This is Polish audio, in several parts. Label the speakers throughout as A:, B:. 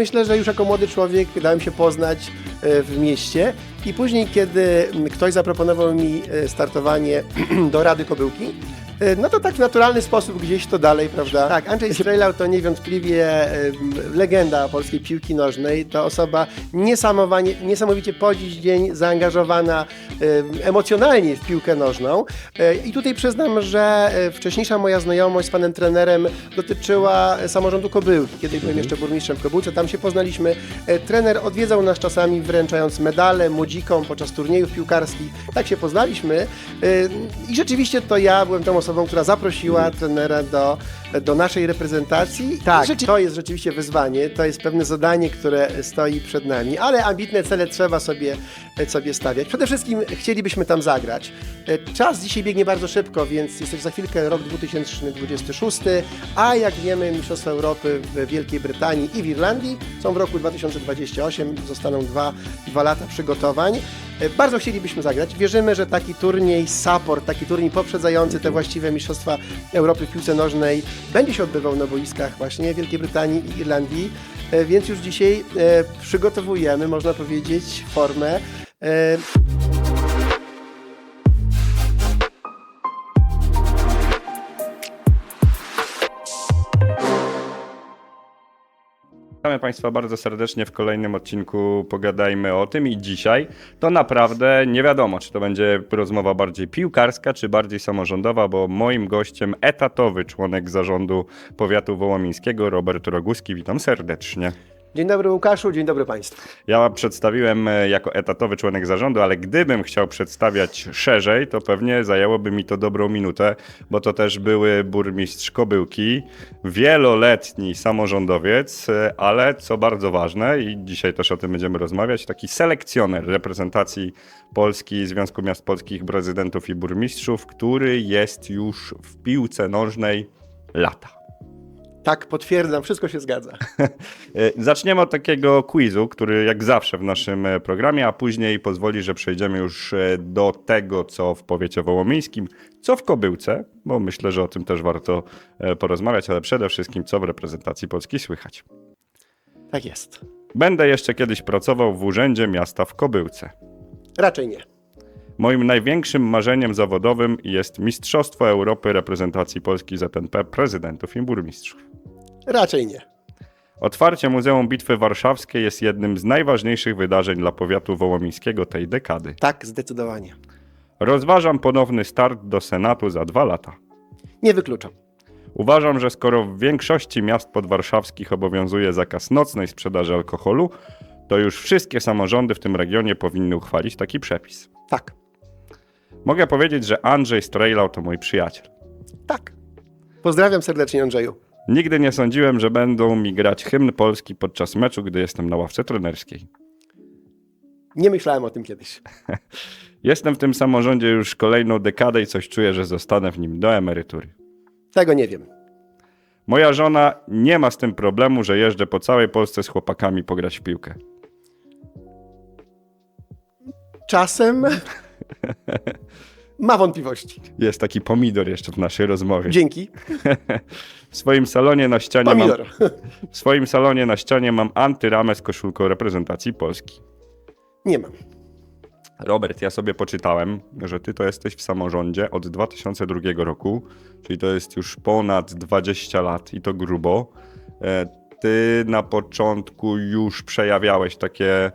A: Myślę, że już jako młody człowiek dałem się poznać e, w mieście i później, kiedy ktoś zaproponował mi e, startowanie do Rady Kobyłki, no to tak w naturalny sposób gdzieś to dalej, prawda? Tak, Andrzej Strejlał to niewątpliwie e, legenda polskiej piłki nożnej. To osoba niesamowicie po dziś dzień zaangażowana e, emocjonalnie w piłkę nożną. E, I tutaj przyznam, że e, wcześniejsza moja znajomość z panem trenerem dotyczyła samorządu Kobyłki, kiedy byłem jeszcze burmistrzem w Kobyłce. Tam się poznaliśmy. E, Trener odwiedzał nas czasami wręczając medale młodzikom podczas turniejów piłkarskich. Tak się poznaliśmy. E, I rzeczywiście to ja byłem tą osobą, która zaprosiła trenera do, do naszej reprezentacji. Tak, to jest rzeczywiście wyzwanie, to jest pewne zadanie, które stoi przed nami, ale ambitne cele trzeba sobie, sobie stawiać. Przede wszystkim chcielibyśmy tam zagrać. E, Czas dzisiaj biegnie bardzo szybko, więc jest za chwilkę rok 2026, a jak wiemy Mistrzostwa Europy w Wielkiej Brytanii i w Irlandii są w roku 2028, zostaną dwa, dwa lata przygotowań. E, Bardzo chcielibyśmy zagrać. Wierzymy, że taki turniej support, taki turniej poprzedzający te właściwe Mistrzostwa Europy w piłce nożnej będzie się odbywał na boiskach właśnie Wielkiej Brytanii i Irlandii, E, więc już dzisiaj e, przygotowujemy, można powiedzieć, formę.
B: Witamy Państwa bardzo serdecznie w kolejnym odcinku Pogadajmy o tym i dzisiaj to naprawdę nie wiadomo, czy to będzie rozmowa bardziej piłkarska, czy bardziej samorządowa, bo moim gościem etatowy członek zarządu powiatu wołomińskiego Robert Roguski. Witam serdecznie.
A: Dzień dobry Łukaszu, dzień dobry Państwu.
B: Ja przedstawiłem e, jako etatowy członek zarządu, ale gdybym chciał przedstawiać szerzej, to pewnie zajęłoby mi to dobrą minutę, bo to też były burmistrz Kobyłki, wieloletni samorządowiec, e, ale co bardzo ważne i dzisiaj też o tym będziemy rozmawiać, taki selekcjoner reprezentacji Polski, Związku Miast Polskich, prezydentów i burmistrzów, który jest już w piłce nożnej lata.
A: Tak, potwierdzam, wszystko się zgadza.
B: E, Zaczniemy od takiego quizu, który jak zawsze w naszym e, programie, a później pozwoli, że przejdziemy już e, do tego, co w powiecie wołomińskim, co w Kobyłce, bo myślę, że o tym też warto porozmawiać, ale przede wszystkim co w reprezentacji Polski słychać.
A: Tak jest.
B: Będę jeszcze kiedyś pracował w Urzędzie Miasta w Kobyłce.
A: Raczej nie.
B: Moim największym marzeniem zawodowym jest Mistrzostwo Europy reprezentacji Polski ZNP prezydentów i burmistrzów.
A: Raczej nie.
B: Otwarcie Muzeum Bitwy Warszawskiej jest jednym z najważniejszych wydarzeń dla powiatu wołomińskiego tej dekady.
A: Tak, zdecydowanie.
B: Rozważam ponowny start do Senatu za dwa lata.
A: Nie wykluczam.
B: Uważam, że skoro w większości miast podwarszawskich obowiązuje zakaz nocnej sprzedaży alkoholu, to już wszystkie samorządy w tym regionie powinny uchwalić taki przepis.
A: Tak,
B: Mogę powiedzieć, że Andrzej Strejlał to mój przyjaciel.
A: tak. Pozdrawiam serdecznie Andrzeju.
B: Nigdy nie sądziłem, że będą mi grać hymn polski podczas meczu, gdy jestem na ławce trenerskiej.
A: Nie myślałem o tym kiedyś.
B: Jestem w tym samorządzie już kolejną dekadę i coś czuję, że zostanę w nim do emerytury.
A: Tego nie wiem.
B: Moja żona nie ma z tym problemu, że jeżdżę po całej Polsce z chłopakami pograć w piłkę.
A: Czasem ma wątpliwości.
B: Jest taki pomidor jeszcze w naszej rozmowie.
A: Dzięki.
B: W swoim salonie na ścianie mam,
A: Pomidor.
B: w swoim salonie na ścianie mam antyramę z koszulką reprezentacji Polski.
A: Nie mam.
B: Robert, ja sobie poczytałem, że ty to jesteś w samorządzie od 2002 roku, czyli to jest już ponad 20 lat i to grubo. E, Ty na początku już przejawiałeś takie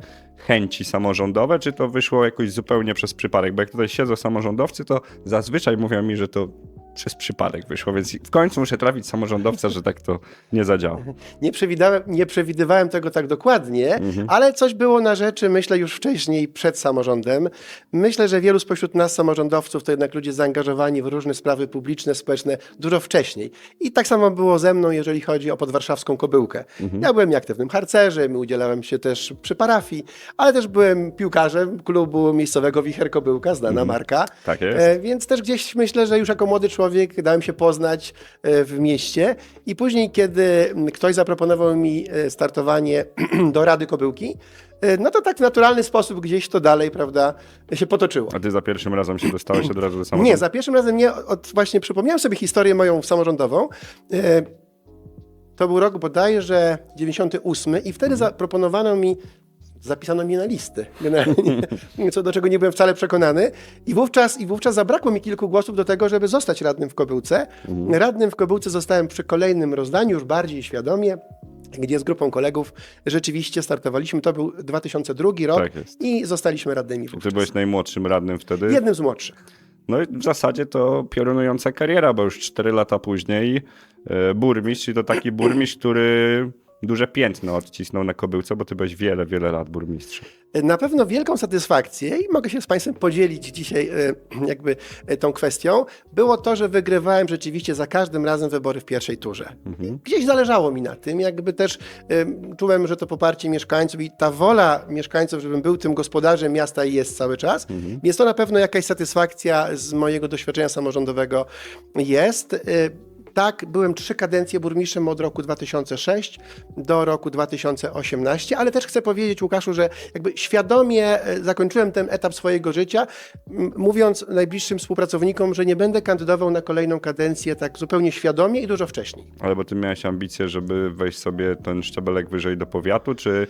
B: chęci samorządowe, czy to wyszło jakoś zupełnie przez przypadek? Bo jak tutaj siedzą samorządowcy, to zazwyczaj mówią mi, że to przez przypadek wyszło, więc w końcu muszę trafić samorządowca, że tak to nie zadziała.
A: Nie przewidywałem, nie przewidywałem tego tak dokładnie, ale coś było na rzeczy, myślę, już wcześniej, przed samorządem. Myślę, że wielu spośród nas, samorządowców, to jednak ludzie zaangażowani w różne sprawy publiczne, społeczne dużo wcześniej. I tak samo było ze mną, jeżeli chodzi o podwarszawską kobyłkę. Ja byłem aktywnym harcerzem, udzielałem się też przy parafii, ale też byłem piłkarzem klubu miejscowego Wicher Kobyłka, znana marka.
B: Tak jest.
A: E, Więc też gdzieś myślę, że już jako młody człowiek dałem się poznać e, w mieście i później, kiedy ktoś zaproponował mi e, startowanie do Rady Kobyłki, e, no to tak w naturalny sposób gdzieś to dalej, prawda, się potoczyło.
B: A ty za pierwszym razem się dostałeś od razu do samorządu?
A: Nie, za pierwszym razem nie, od, właśnie przypomniałem sobie historię moją samorządową. To był rok bodajże 98 i wtedy zaproponowano mi, zapisano mnie na listę, generalnie, co do czego nie byłem wcale przekonany. I wówczas, I wówczas zabrakło mi kilku głosów do tego, żeby zostać radnym w Kobyłce. Radnym w Kobyłce zostałem przy kolejnym rozdaniu, już bardziej świadomie, gdzie z grupą kolegów rzeczywiście startowaliśmy. To był 2002 rok
B: Tak
A: i zostaliśmy radnymi
B: Ty
A: wówczas.
B: byłeś najmłodszym radnym wtedy.
A: Jednym z młodszych.
B: No i w zasadzie to piorunująca kariera, bo już 4 lata później e, burmistrz i to taki burmistrz, który duże piętno odcisnął na kobyłce, bo ty byłeś wiele, wiele lat burmistrzem.
A: Na pewno wielką satysfakcję i mogę się z Państwem podzielić dzisiaj e, jakby e, tą kwestią, było to, że wygrywałem rzeczywiście za każdym razem wybory w pierwszej turze. Gdzieś zależało mi na tym, jakby też e, czułem, że to poparcie mieszkańców i ta wola mieszkańców, żebym był tym gospodarzem miasta i jest cały czas, więc to na pewno jakaś satysfakcja z mojego doświadczenia samorządowego jest. Tak, byłem trzy kadencje burmistrzem od roku 2006 do roku 2018, ale też chcę powiedzieć, Łukaszu, że jakby świadomie e, zakończyłem ten etap swojego życia, mówiąc najbliższym współpracownikom, że nie będę kandydował na kolejną kadencję tak zupełnie świadomie i dużo wcześniej.
B: Ale bo ty miałeś ambicje, żeby wejść sobie ten szczebelek wyżej do powiatu, czy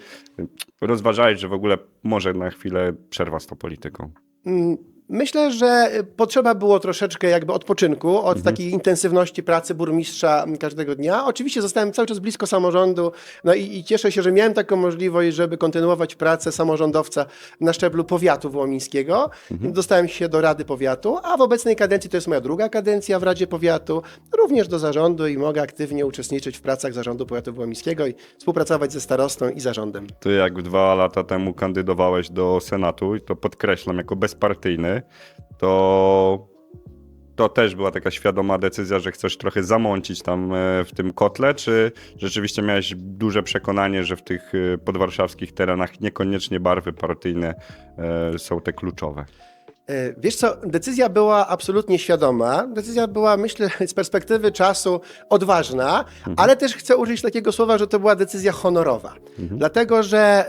B: rozważałeś, że w ogóle może na chwilę przerwa z tą polityką?
A: Mm, Myślę, że potrzeba było troszeczkę jakby odpoczynku od takiej intensywności pracy burmistrza każdego dnia. Oczywiście zostałem cały czas blisko samorządu, no i, i cieszę się, że miałem taką możliwość, żeby kontynuować pracę samorządowca na szczeblu powiatu wołomińskiego. Dostałem się do Rady Powiatu, a w obecnej kadencji to jest moja druga kadencja w Radzie Powiatu, również do zarządu i mogę aktywnie uczestniczyć w pracach zarządu powiatu wołomińskiego i współpracować ze starostą i zarządem.
B: Ty jak dwa lata temu kandydowałeś do Senatu, i to podkreślam, jako bezpartyjny, to to też była taka świadoma decyzja, że chcesz trochę zamącić tam e, w tym kotle, czy rzeczywiście miałeś duże przekonanie, że w tych e, podwarszawskich terenach niekoniecznie barwy partyjne e, są te kluczowe?
A: Wiesz co, decyzja była absolutnie świadoma. Decyzja była, myślę, z perspektywy czasu odważna, ale też chcę użyć takiego słowa, że to była decyzja honorowa. Dlatego, że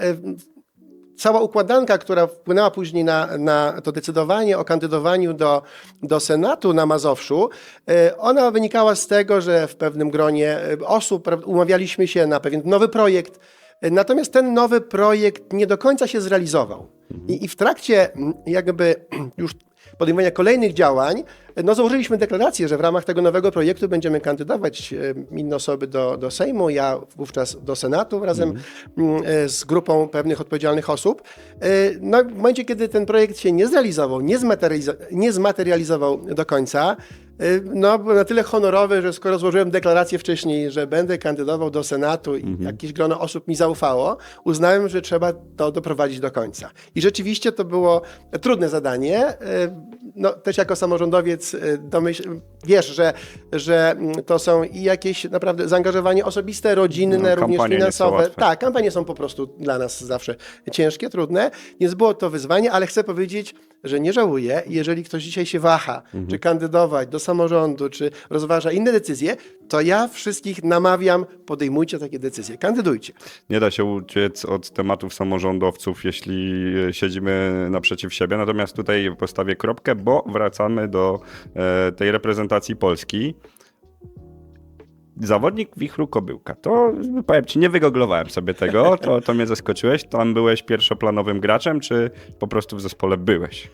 A: cała układanka, która wpłynęła później na, na to decydowanie o kandydowaniu do, do Senatu na Mazowszu, e, ona wynikała z tego, że w pewnym gronie e, osób umawialiśmy się na pewien nowy projekt, e, natomiast ten nowy projekt nie do końca się zrealizował. I, I w trakcie jakby już podejmowania kolejnych działań, no założyliśmy deklarację, że w ramach tego nowego projektu będziemy kandydować e, inne osoby do, do Sejmu, ja wówczas do Senatu razem mm, z grupą pewnych odpowiedzialnych osób. E, No w momencie, kiedy ten projekt się nie zrealizował, nie, zmaterializo- nie zmaterializował do końca, no był na tyle honorowy, że skoro złożyłem deklarację wcześniej, że będę kandydował do Senatu i jakieś grono osób mi zaufało, uznałem, że trzeba to doprowadzić do końca. I rzeczywiście to było trudne zadanie. E, No, też jako samorządowiec e, domyśl, wiesz, że, że mm, to są i jakieś naprawdę zaangażowanie osobiste, rodzinne,
B: No,
A: również finansowe. Tak, kampanie są po prostu dla nas zawsze ciężkie, trudne, więc było to wyzwanie, ale chcę powiedzieć, że nie żałuję. Jeżeli ktoś dzisiaj się waha,
B: Mhm.
A: czy kandydować do samorządu, czy rozważa inne decyzje, to ja wszystkich namawiam, podejmujcie takie decyzje, kandydujcie.
B: Nie da się uciec od tematów samorządowców, jeśli e, siedzimy naprzeciw siebie. Natomiast tutaj postawię kropkę, bo wracamy do e, tej reprezentacji Polski. Zawodnik Wichru Kobyłka. To powiem ci, nie wygoglowałem sobie tego, to, to mnie zaskoczyłeś. Tam byłeś pierwszoplanowym graczem, czy po prostu w zespole byłeś?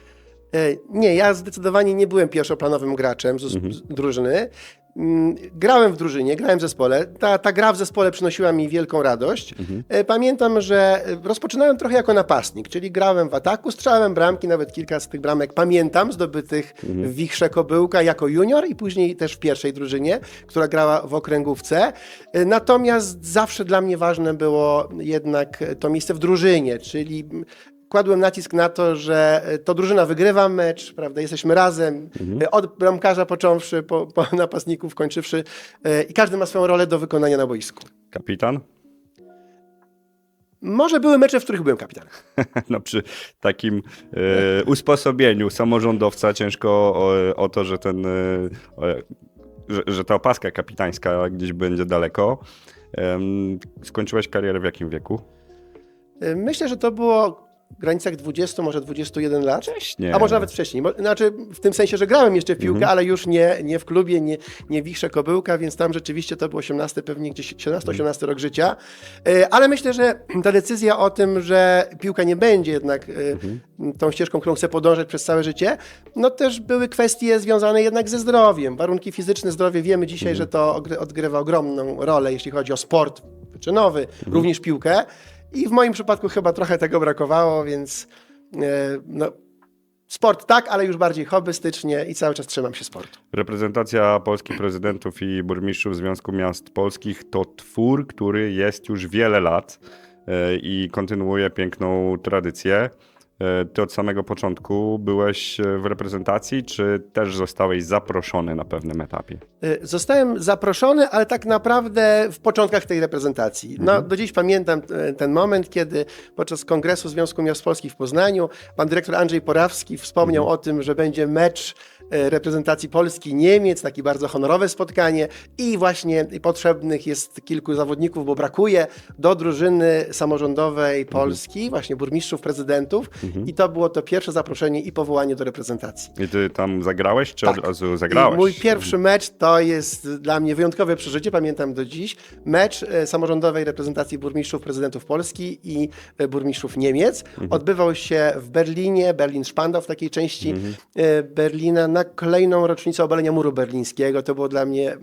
A: E, Nie, ja zdecydowanie nie byłem pierwszoplanowym graczem z, z drużyny. Mm, Grałem w drużynie, grałem w zespole. Ta, ta gra w zespole przynosiła mi wielką radość. E, Pamiętam, że e, rozpoczynałem trochę jako napastnik, czyli grałem w ataku, strzelałem bramki, nawet kilka z tych bramek pamiętam, zdobytych w Wichrze Kobyłka jako junior i później też w pierwszej drużynie, która grała w okręgówce. Natomiast zawsze dla mnie ważne było jednak to miejsce w drużynie, czyli kładłem nacisk na to, że e, to drużyna wygrywa mecz, prawda, jesteśmy razem, e, od bramkarza począwszy, po, po napastników kończywszy e, i każdy ma swoją rolę do wykonania na boisku.
B: Kapitan?
A: Może były mecze, w których byłem kapitanem.
B: No przy takim e, usposobieniu samorządowca ciężko o, o to, że ten, e, że, że ta opaska kapitańska gdzieś będzie daleko. Em, skończyłeś karierę w jakim wieku?
A: E, Myślę, że to było granicach 20, może 21 lat.
B: Wcześniej.
A: A może nawet wcześniej. Znaczy w tym sensie, że grałem jeszcze w piłkę, ale już nie, nie w klubie, nie, nie w Wichrze Kobyłka, więc tam rzeczywiście to był 18, pewnie gdzieś 17-18 rok życia. E, Ale myślę, że ta decyzja o tym, że piłka nie będzie jednak e, tą ścieżką, którą chcę podążać przez całe życie, no też były kwestie związane jednak ze zdrowiem. Warunki fizyczne, zdrowie, wiemy dzisiaj, że to odgrywa ogromną rolę, jeśli chodzi o sport wyczynowy, również piłkę. I w moim przypadku chyba trochę tego brakowało, więc e, no, sport tak, ale już bardziej hobbystycznie i cały czas trzymam się sportu.
B: Reprezentacja polskich prezydentów i burmistrzów Związku Miast Polskich to twór, który jest już wiele lat e, i kontynuuje piękną tradycję. E, Ty od samego początku byłeś e, w reprezentacji, czy też zostałeś zaproszony na pewnym etapie?
A: Y, Zostałem zaproszony, ale tak naprawdę w początkach tej reprezentacji. No, do dziś pamiętam e, ten moment, kiedy podczas Kongresu Związku Miast Polskich w Poznaniu pan dyrektor Andrzej Porawski wspomniał o tym, że będzie mecz e, reprezentacji Polski Niemiec, takie bardzo honorowe spotkanie i właśnie potrzebnych jest kilku zawodników, bo brakuje do drużyny samorządowej Polski, właśnie burmistrzów, prezydentów i to było to pierwsze zaproszenie i powołanie do reprezentacji.
B: I ty tam zagrałeś, czy
A: Tak.
B: od razu zagrałeś?
A: I mój pierwszy mecz to jest dla mnie wyjątkowe przeżycie, pamiętam do dziś. Mecz e, samorządowej reprezentacji burmistrzów, prezydentów Polski i e, burmistrzów Niemiec. Odbywał się w Berlinie, Berlin-Spandau, w takiej części e, Berlina, na kolejną rocznicę obalenia muru berlińskiego. To było dla mnie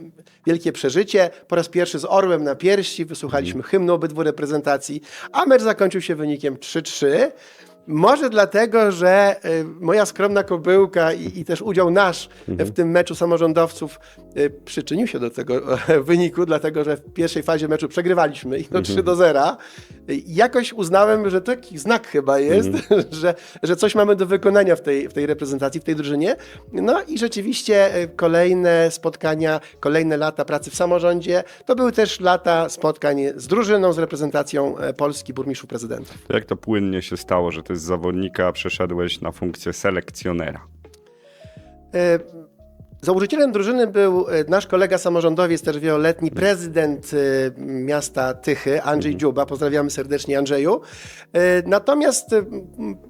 A: wielkie przeżycie. Po raz pierwszy z orłem na piersi wysłuchaliśmy hymnu obydwu reprezentacji, a mecz zakończył się wynikiem 3-3. Może dlatego, że y, moja skromna kobyłka i, i też udział nasz w tym meczu samorządowców y, przyczynił się do tego wyniku, dlatego że w pierwszej fazie meczu przegrywaliśmy ich no 3 do 0. Y, Jakoś uznałem, że taki znak chyba jest, że, że coś mamy do wykonania w tej, w tej reprezentacji, w tej drużynie. No i rzeczywiście kolejne spotkania, kolejne lata pracy w samorządzie, to były też lata spotkań z drużyną, z reprezentacją e, Polski, burmistrzów, prezydentów.
B: Jak to płynnie się stało, że ty z zawodnika przeszedłeś na funkcję selekcjonera?
A: E, Założycielem drużyny był e, nasz kolega samorządowiec, też wieloletni prezydent e, miasta Tychy, Andrzej Dziuba. Pozdrawiamy serdecznie Andrzeju. Natomiast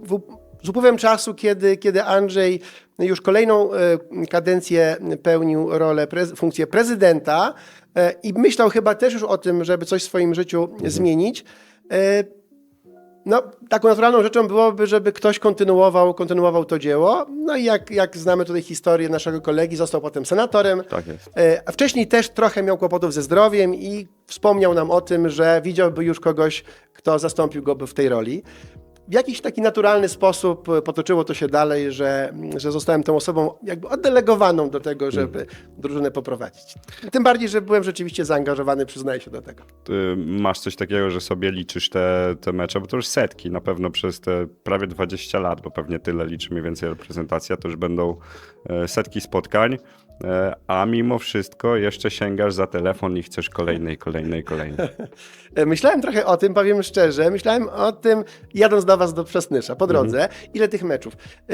A: w, z upływem czasu, kiedy, kiedy Andrzej już kolejną kadencję pełnił rolę, funkcję prezydenta i myślał chyba też już o tym, żeby coś w swoim życiu zmienić, e, no, taką naturalną rzeczą byłoby, żeby ktoś kontynuował, kontynuował to dzieło. No i jak, jak znamy tutaj historię naszego kolegi, został potem senatorem.
B: Tak jest.
A: E, A wcześniej też trochę miał kłopotów ze zdrowiem i wspomniał nam o tym, że widziałby już kogoś, kto zastąpił go w tej roli. W jakiś taki naturalny sposób e, potoczyło to się dalej, że, że zostałem tą osobą jakby oddelegowaną do tego, żeby drużynę poprowadzić. Tym bardziej, że byłem rzeczywiście zaangażowany, przyznaję się do tego.
B: Ty masz coś takiego, że sobie liczysz te, te mecze, bo to już setki na pewno przez te prawie 20 lat, bo pewnie tyle liczy mniej więcej reprezentacja, to już będą e, setki spotkań, a mimo wszystko jeszcze sięgasz za telefon i chcesz kolejnej, kolejnej, kolejnej.
A: E, Myślałem trochę o tym, powiem szczerze. Myślałem o tym, jadąc do Was do Przesnysza po drodze, ile tych meczów. E,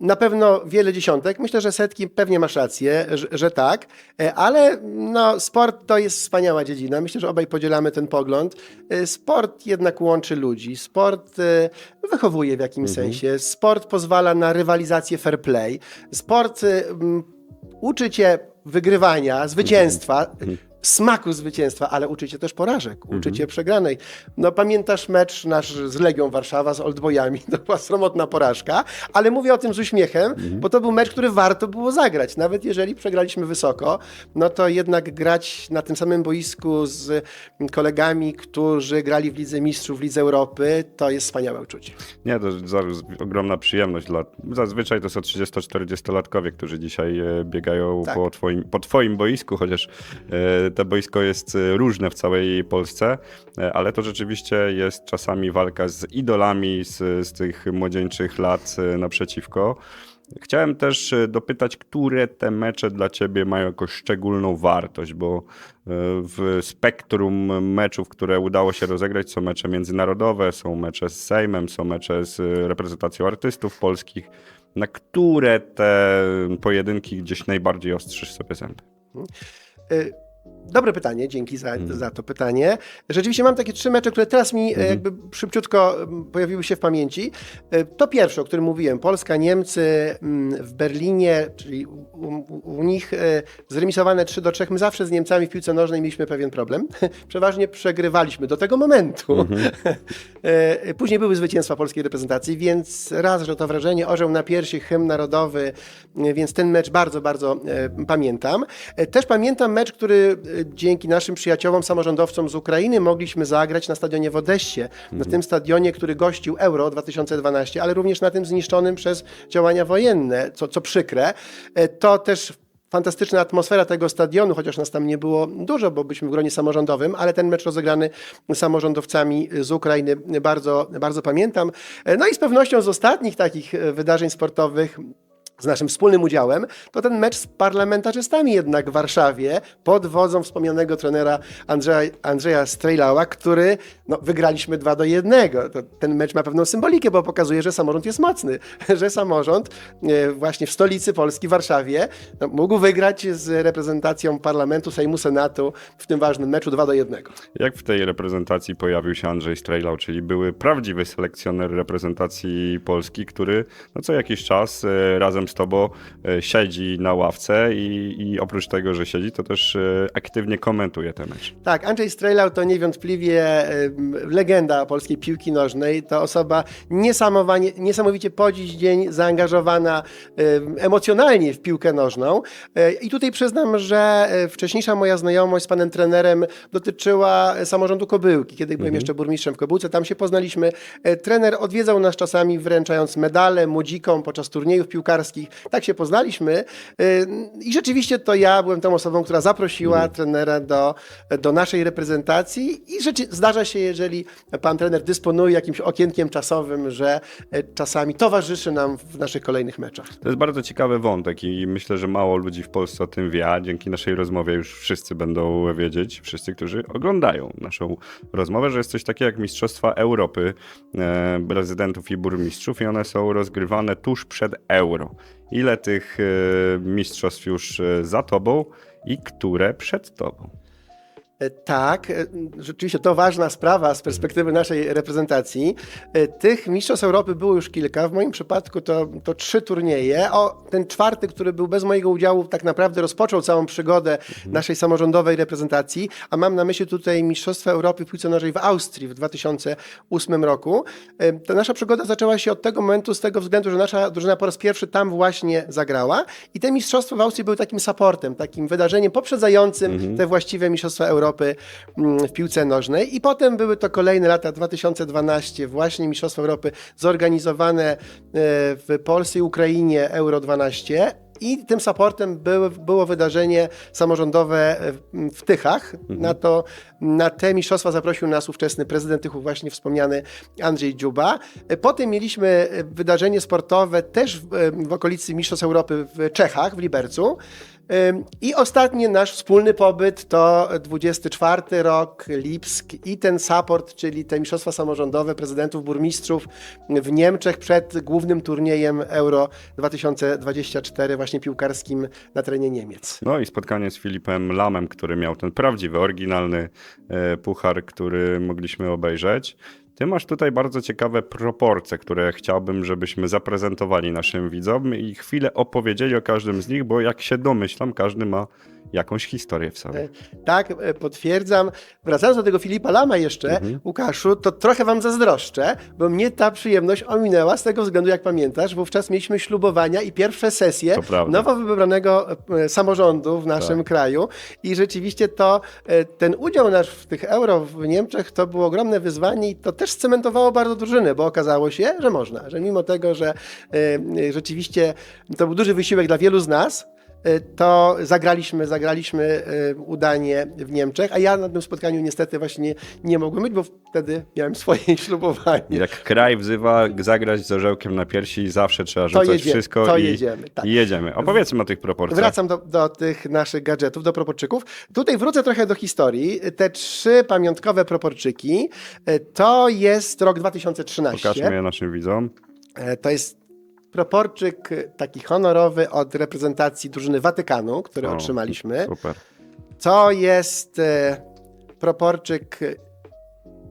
A: Na pewno wiele dziesiątek. Myślę, że setki pewnie masz rację, że, że tak, E, ale no, sport to jest wspaniała dziedzina. Myślę, że obaj podzielamy ten pogląd. E, Sport jednak łączy ludzi. Sport e, wychowuje w jakimś sensie. Sport pozwala na rywalizację fair play. Sport e, uczy cię wygrywania, zwycięstwa, smaku zwycięstwa, ale uczy cię też porażek, uczy cię przegranej. No pamiętasz mecz nasz z Legią Warszawa, z Oldboyami, to była sromotna porażka, ale mówię o tym z uśmiechem, bo to był mecz, który warto było zagrać. Nawet jeżeli przegraliśmy wysoko, no to jednak grać na tym samym boisku z kolegami, którzy grali w Lidze Mistrzów, w Lidze Europy, to jest wspaniałe uczucie.
B: Nie, to ogromna przyjemność. Dla, zazwyczaj to są 30-40-latkowie, którzy dzisiaj e, biegają
A: Tak.
B: po, twoim, po twoim boisku, chociaż e, to boisko jest e, różne w całej Polsce, e, ale to rzeczywiście jest czasami walka z idolami z, z tych młodzieńczych lat e, naprzeciwko. Chciałem też e, dopytać, które te mecze dla ciebie mają jakąś szczególną wartość, bo w spektrum meczów, które udało się rozegrać, są mecze międzynarodowe, są mecze z Sejmem, są mecze z reprezentacją artystów polskich. Na które te pojedynki gdzieś najbardziej ostrzysz sobie zęby?
A: Dobre pytanie, dzięki za, za to pytanie. Rzeczywiście mam takie trzy mecze, które teraz mi e, jakby szybciutko pojawiły się w pamięci. E, To pierwsze, o którym mówiłem, Polska, Niemcy w Berlinie, czyli u, u, u nich e, zremisowane 3 do 3. My zawsze z Niemcami w piłce nożnej mieliśmy pewien problem. Przeważnie przegrywaliśmy do tego momentu. E, Później były zwycięstwa polskiej reprezentacji, więc raz, że to wrażenie orzeł na piersi, hymn narodowy, więc ten mecz bardzo, bardzo pamiętam. Też pamiętam mecz, który dzięki naszym przyjaciołom, samorządowcom z Ukrainy mogliśmy zagrać na stadionie w Odessie, na tym stadionie, który gościł Euro 2012, ale również na tym zniszczonym przez działania wojenne, co, co przykre. E, To też fantastyczna atmosfera tego stadionu, chociaż nas tam nie było dużo, bo byliśmy w gronie samorządowym, ale ten mecz rozegrany samorządowcami z Ukrainy bardzo, bardzo pamiętam. No i z pewnością z ostatnich takich e, wydarzeń sportowych z naszym wspólnym udziałem, to ten mecz z parlamentarzystami jednak w Warszawie pod wodzą wspomnianego trenera Andrzeja, Andrzeja Strejlała, który no, wygraliśmy 2 do 1. To, ten mecz ma pewną symbolikę, bo pokazuje, że samorząd jest mocny, że samorząd e, właśnie w stolicy Polski, Warszawie, no, mógł wygrać z reprezentacją parlamentu, Sejmu, Senatu w tym ważnym meczu 2 do 1.
B: Jak w tej reprezentacji pojawił się Andrzej Strejlał, czyli były prawdziwy selekcjoner reprezentacji Polski, który no co jakiś czas e, razem z tobą e, siedzi na ławce i, i oprócz tego, że siedzi, to też e, aktywnie komentuje ten mecz.
A: Tak, Andrzej Strejlał to niewątpliwie em, legenda polskiej piłki nożnej. To osoba niesamowicie po dziś dzień zaangażowana em, emocjonalnie w piłkę nożną. E, I tutaj przyznam, że e, wcześniejsza moja znajomość z panem trenerem dotyczyła samorządu Kobyłki, kiedy byłem jeszcze burmistrzem w Kobyłce. Tam się poznaliśmy. E, Trener odwiedzał nas czasami wręczając medale młodzikom podczas turniejów piłkarskich. Tak się poznaliśmy. E, I rzeczywiście to ja byłem tą osobą, która zaprosiła trenera do, do naszej reprezentacji i rzeczy, zdarza się, jeżeli pan trener dysponuje jakimś okienkiem czasowym, że e, czasami towarzyszy nam w naszych kolejnych meczach.
B: To jest bardzo ciekawy wątek i myślę, że mało ludzi w Polsce o tym wie, a dzięki naszej rozmowie już wszyscy będą wiedzieć, wszyscy, którzy oglądają naszą rozmowę, że jest coś takiego jak Mistrzostwa Europy e, prezydentów i burmistrzów i one są rozgrywane tuż przed Euro. Ile tych e, mistrzostw już e, za tobą i które przed tobą?
A: E, Tak, e, rzeczywiście to ważna sprawa z perspektywy naszej reprezentacji. E, Tych Mistrzostw Europy było już kilka. W moim przypadku to, to trzy turnieje. O, ten czwarty, który był bez mojego udziału, tak naprawdę rozpoczął całą przygodę naszej samorządowej reprezentacji, a mam na myśli tutaj Mistrzostwa Europy w piłce nożnej w Austrii w 2008 roku. Ta nasza przygoda zaczęła się od tego momentu, z tego względu, że nasza drużyna po raz pierwszy tam właśnie zagrała i te Mistrzostwa w Austrii były takim supportem, takim wydarzeniem poprzedzającym te właściwe Mistrzostwa Europy mm, w piłce nożnej. I potem były to kolejne lata, 2012, właśnie Mistrzostwa Europy zorganizowane e, w Polsce i Ukrainie Euro 12. I tym supportem było wydarzenie samorządowe e, w- Tychach. Na, to, na te mistrzostwa zaprosił nas ówczesny prezydent Tychów, właśnie wspomniany Andrzej Dziuba. E, Potem mieliśmy wydarzenie sportowe też w, w okolicy Mistrzostw Europy w Czechach, w Libercu. I ostatni nasz wspólny pobyt to 24 rok, Lipsk i ten support, czyli te mistrzostwa samorządowe prezydentów, burmistrzów w Niemczech przed głównym turniejem Euro 2024, właśnie piłkarskim na terenie Niemiec.
B: No i spotkanie z Filipem Lamem, który miał ten prawdziwy, oryginalny e, puchar, który mogliśmy obejrzeć. Ty masz tutaj bardzo ciekawe proporcje, które chciałbym, żebyśmy zaprezentowali naszym widzom i chwilę opowiedzieli o każdym z nich, bo jak się domyślam, każdy ma jakąś historię w sobie.
A: Tak, e, potwierdzam. Wracając do tego Filipa Lama jeszcze, Łukaszu, to trochę wam zazdroszczę, bo mnie ta przyjemność ominęła z tego względu, jak pamiętasz, wówczas mieliśmy ślubowania i pierwsze sesje nowo wybranego e, samorządu w naszym
B: Tak.
A: kraju i rzeczywiście to, e, ten udział nasz w tych euro w Niemczech to było ogromne wyzwanie i to też scementowało bardzo drużynę, bo okazało się, że można, że mimo tego, że e, rzeczywiście to był duży wysiłek dla wielu z nas, to zagraliśmy, zagraliśmy e, udanie w Niemczech, a ja na tym spotkaniu niestety właśnie nie mogłem być, bo wtedy miałem swoje ślubowanie.
B: Jak kraj wzywa zagrać z orzełkiem na piersi, zawsze trzeba rzucać
A: jedzie-
B: wszystko
A: to
B: i,
A: jedziemy, tak.
B: jedziemy. Opowiedzmy o tych proporcjach.
A: Wracam do, do tych naszych gadżetów, do proporczyków. Tutaj wrócę trochę do historii. Te trzy pamiątkowe proporczyki e, to jest rok 2013.
B: Pokażmy je naszym widzom.
A: E, To jest proporczyk taki honorowy od reprezentacji drużyny Watykanu, który
B: O,
A: otrzymaliśmy.
B: Super.
A: To jest e, proporczyk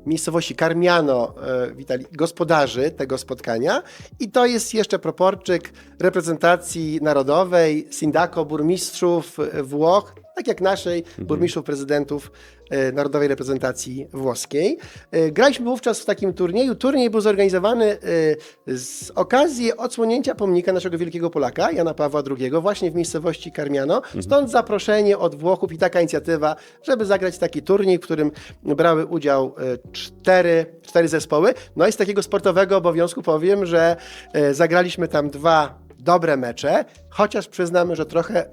A: miejscowości Karmiano, e, witali gospodarzy tego spotkania. I to jest jeszcze proporczyk reprezentacji narodowej, Sindaco, burmistrzów e, Włoch, tak jak naszej, burmistrzów, prezydentów e, Narodowej Reprezentacji Włoskiej. E, Graliśmy wówczas w takim turnieju. Turniej był zorganizowany e, z okazji odsłonięcia pomnika naszego wielkiego Polaka, Jana Pawła II, właśnie w miejscowości Karmiano. Stąd zaproszenie od Włochów i taka inicjatywa, żeby zagrać taki turniej, w którym brały udział cztery, cztery zespoły. No i z takiego sportowego obowiązku powiem, że zagraliśmy tam dwa dobre mecze, chociaż przyznamy, że trochę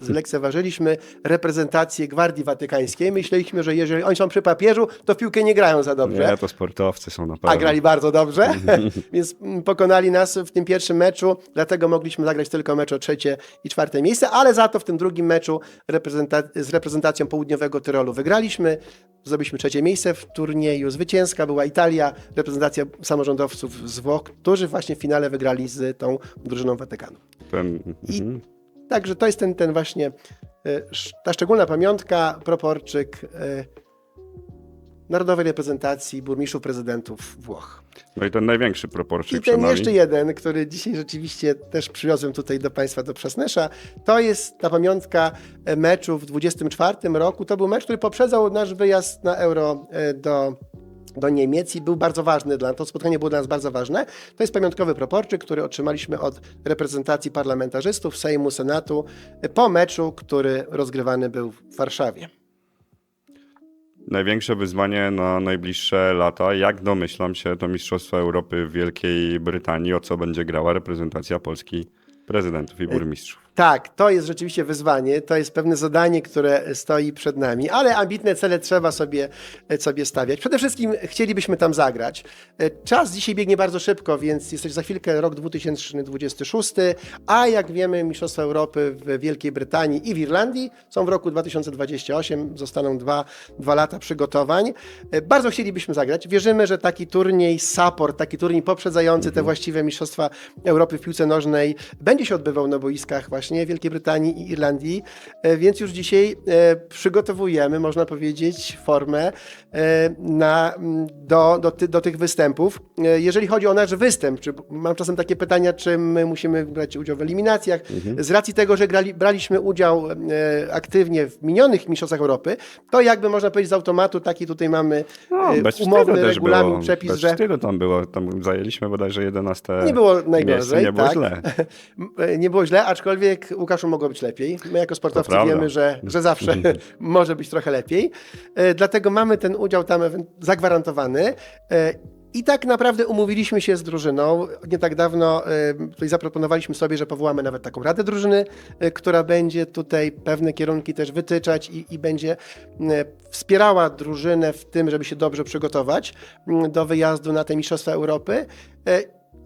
A: zlekceważyliśmy reprezentację Gwardii Watykańskiej. Myśleliśmy, że jeżeli oni są przy papieżu, to w piłkę nie grają za dobrze.
B: Nie, to sportowcy są na pewno.
A: A grali bardzo dobrze, więc mm, pokonali nas w tym pierwszym meczu, dlatego mogliśmy zagrać tylko mecz o trzecie i czwarte miejsce, ale za to w tym drugim meczu reprezenta- z reprezentacją południowego Tyrolu wygraliśmy. Zdobyliśmy trzecie miejsce w turnieju. Zwycięska była Italia, reprezentacja samorządowców z Włoch, którzy właśnie w finale wygrali z tą drużyną Watykanu.
B: Ten,
A: I
B: mhm.
A: Także to jest ten, ten właśnie, e, ta szczególna pamiątka, proporczyk e, Narodowej Reprezentacji Burmistrzów Prezydentów Włoch.
B: No i ten największy proporczyk
A: I ten jeszcze jeden, który dzisiaj rzeczywiście też przywiozłem tutaj do Państwa, do Przasnesza, to jest ta pamiątka e, meczu w 24 roku. To był mecz, który poprzedzał nasz wyjazd na Euro do do Niemiec i był bardzo ważny dla nas. To spotkanie było dla nas bardzo ważne. To jest pamiątkowy proporczyk, który otrzymaliśmy od reprezentacji parlamentarzystów Sejmu, Senatu e, po meczu, który rozgrywany był w Warszawie.
B: Największe wyzwanie na najbliższe lata, jak domyślam się, to Mistrzostwa Europy w Wielkiej Brytanii, o co będzie grała reprezentacja Polski prezydentów i burmistrzów.
A: Tak, to jest rzeczywiście wyzwanie, to jest pewne zadanie, które stoi przed nami, ale ambitne cele trzeba sobie, sobie stawiać. Przede wszystkim chcielibyśmy tam zagrać. Czas dzisiaj biegnie bardzo szybko, więc jest za chwilkę rok 2026, a jak wiemy Mistrzostwa Europy w Wielkiej Brytanii i w Irlandii są w roku 2028, zostaną dwa, dwa lata przygotowań. Bardzo chcielibyśmy zagrać. Wierzymy, że taki turniej support, taki turniej poprzedzający te właściwe Mistrzostwa Europy w piłce nożnej będzie się odbywał na boiskach właśnie Wielkiej Brytanii i Irlandii, E, więc już dzisiaj e, przygotowujemy, można powiedzieć, formę e, na, do, do, ty, do tych występów. Jeżeli chodzi o nasz występ, czy mam czasem takie pytania, czy my musimy brać udział w eliminacjach, z racji tego, że grali, braliśmy udział aktywnie w minionych Mistrzostwach Europy, to jakby można powiedzieć z automatu taki tutaj mamy
B: No, bez
A: umowny regulamin,
B: było,
A: przepis,
B: bez
A: że
B: wstydu tam było, tam zajęliśmy bodajże 11
A: nie było
B: miejsce,
A: najgorzej.
B: nie było
A: tak.
B: źle.
A: Nie było źle, aczkolwiek Łukaszu mogło być lepiej. My jako sportowcy wiemy, że, że zawsze może być trochę lepiej. E, Dlatego mamy ten udział tam zagwarantowany. E, I tak naprawdę umówiliśmy się z drużyną. Nie tak dawno e, tutaj zaproponowaliśmy sobie, że powołamy nawet taką radę drużyny, która będzie tutaj pewne kierunki też wytyczać i, i będzie wspierała drużynę w tym, żeby się dobrze przygotować m, do wyjazdu na te Mistrzostwa Europy.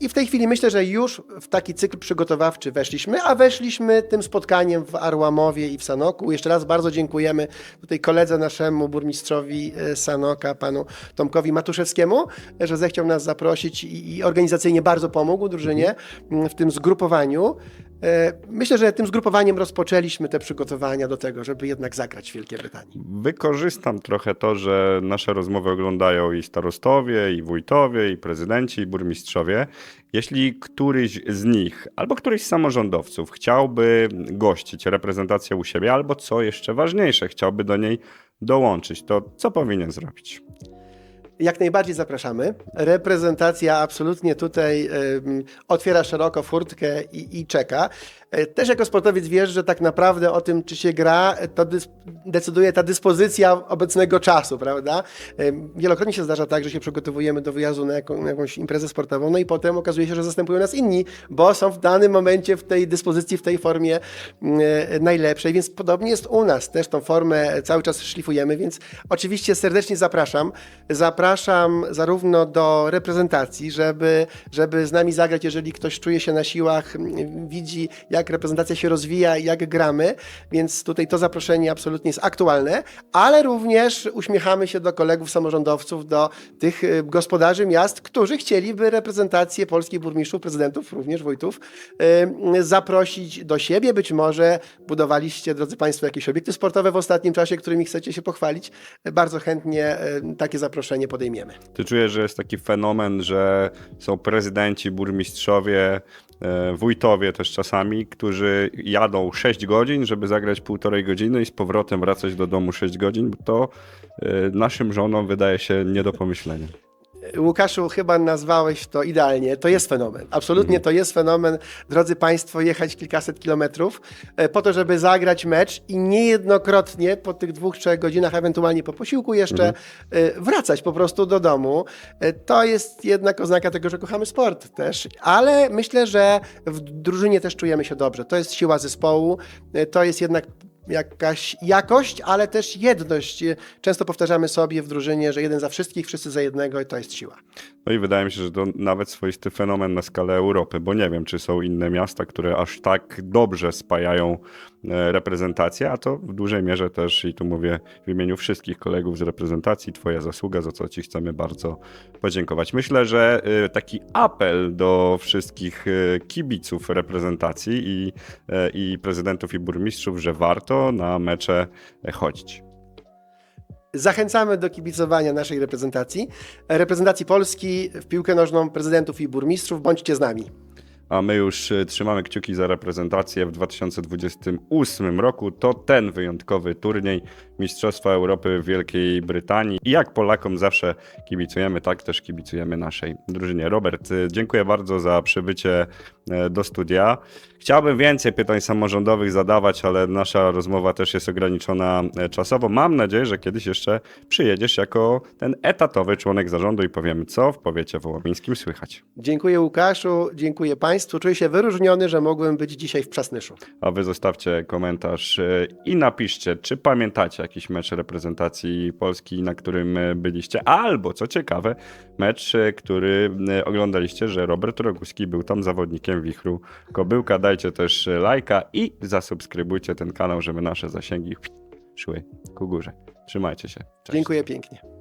A: I w tej chwili myślę, że już w taki cykl przygotowawczy weszliśmy, a weszliśmy tym spotkaniem w Arłamowie i w Sanoku. Jeszcze raz bardzo dziękujemy tutaj koledze naszemu burmistrzowi e, Sanoka, panu Tomkowi Matuszewskiemu, że zechciał nas zaprosić i, organizacyjnie bardzo pomógł drużynie m, w tym zgrupowaniu. E, Myślę, że tym zgrupowaniem rozpoczęliśmy te przygotowania do tego, żeby jednak zagrać w Wielkiej Brytanii.
B: Wykorzystam trochę to, że nasze rozmowy oglądają i starostowie, i wójtowie, i prezydenci, i burmistrzowie. Jeśli któryś z nich, albo któryś z samorządowców chciałby gościć reprezentację u siebie, albo co jeszcze ważniejsze, chciałby do niej dołączyć, to co powinien zrobić?
A: Jak najbardziej zapraszamy. Reprezentacja absolutnie tutaj em, otwiera szeroko furtkę i, i czeka. E, Też jako sportowiec wiesz, że tak naprawdę o tym, czy się gra, e, to decyduje ta dyspozycja obecnego czasu, prawda? Em, Wielokrotnie się zdarza tak, że się przygotowujemy do wyjazdu na, jaką, na jakąś imprezę sportową, no i potem okazuje się, że zastępują nas inni, bo są w danym momencie w tej dyspozycji, w tej formie e, najlepszej, więc podobnie jest u nas. Też tą formę cały czas szlifujemy, więc oczywiście serdecznie zapraszam. Zapraszam zarówno do reprezentacji, żeby, żeby z nami zagrać, jeżeli ktoś czuje się na siłach, widzi, jak jak reprezentacja się rozwija, jak gramy, więc tutaj to zaproszenie absolutnie jest aktualne, ale również uśmiechamy się do kolegów samorządowców, do tych y, gospodarzy miast, którzy chcieliby reprezentację polskich burmistrzów, prezydentów, również wójtów, y, zaprosić do siebie. Być może budowaliście, drodzy Państwo, jakieś obiekty sportowe w ostatnim czasie, którymi chcecie się pochwalić. Bardzo chętnie y, takie zaproszenie podejmiemy.
B: Ty czujesz, że jest taki fenomen, że są prezydenci, burmistrzowie, wójtowie też czasami, którzy jadą 6 godzin, żeby zagrać półtorej godziny i z powrotem wracać do domu 6 godzin, to e, naszym żonom wydaje się nie do pomyślenia.
A: Łukaszu, chyba nazwałeś to idealnie. To jest fenomen. Absolutnie to jest fenomen. Drodzy Państwo, jechać kilkaset kilometrów e, po to, żeby zagrać mecz i niejednokrotnie po tych dwóch, trzech godzinach, ewentualnie po posiłku jeszcze e, wracać po prostu do domu. E, To jest jednak oznaka tego, że kochamy sport też, ale myślę, że w drużynie też czujemy się dobrze. To jest siła zespołu, to jest jednak jakaś jakość, ale też jedność. Często powtarzamy sobie w drużynie, że jeden za wszystkich, wszyscy za jednego i to jest siła.
B: No i wydaje mi się, że to nawet swoisty fenomen na skalę Europy, bo nie wiem, czy są inne miasta, które aż tak dobrze spajają e, reprezentację, a to w dużej mierze też, i tu mówię w imieniu wszystkich kolegów z reprezentacji, Twoja zasługa, za co Ci chcemy bardzo podziękować. Myślę, że e, taki apel do wszystkich e, kibiców reprezentacji i, i prezydentów i burmistrzów, że warto na mecze chodzić.
A: Zachęcamy do kibicowania naszej reprezentacji, reprezentacji Polski w piłkę nożną prezydentów i burmistrzów. Bądźcie z nami.
B: A my już e, trzymamy kciuki za reprezentację w 2028 roku. To ten wyjątkowy turniej Mistrzostwa Europy w Wielkiej Brytanii. I jak Polakom zawsze kibicujemy, tak też kibicujemy naszej drużynie. Robert, e, dziękuję bardzo za przybycie e, do studia. Chciałbym więcej pytań samorządowych zadawać, ale nasza rozmowa też jest ograniczona e, czasowo. Mam nadzieję, że kiedyś jeszcze przyjedziesz jako ten etatowy członek zarządu i powiemy, co w powiecie wołomińskim słychać.
A: Dziękuję Łukaszu, dziękuję Państwu. Czuję się wyróżniony, że mogłem być dzisiaj w Przasnyszu.
B: A wy zostawcie komentarz i napiszcie, czy pamiętacie jakiś mecz reprezentacji Polski, na którym e, byliście, albo co ciekawe, mecz, e, który e, oglądaliście, że Robert Roguski był tam zawodnikiem Wichru Kobyłka. Dajcie też lajka i zasubskrybujcie ten kanał, żeby nasze zasięgi szły ku górze. Trzymajcie się. Cześć.
A: Dziękuję pięknie.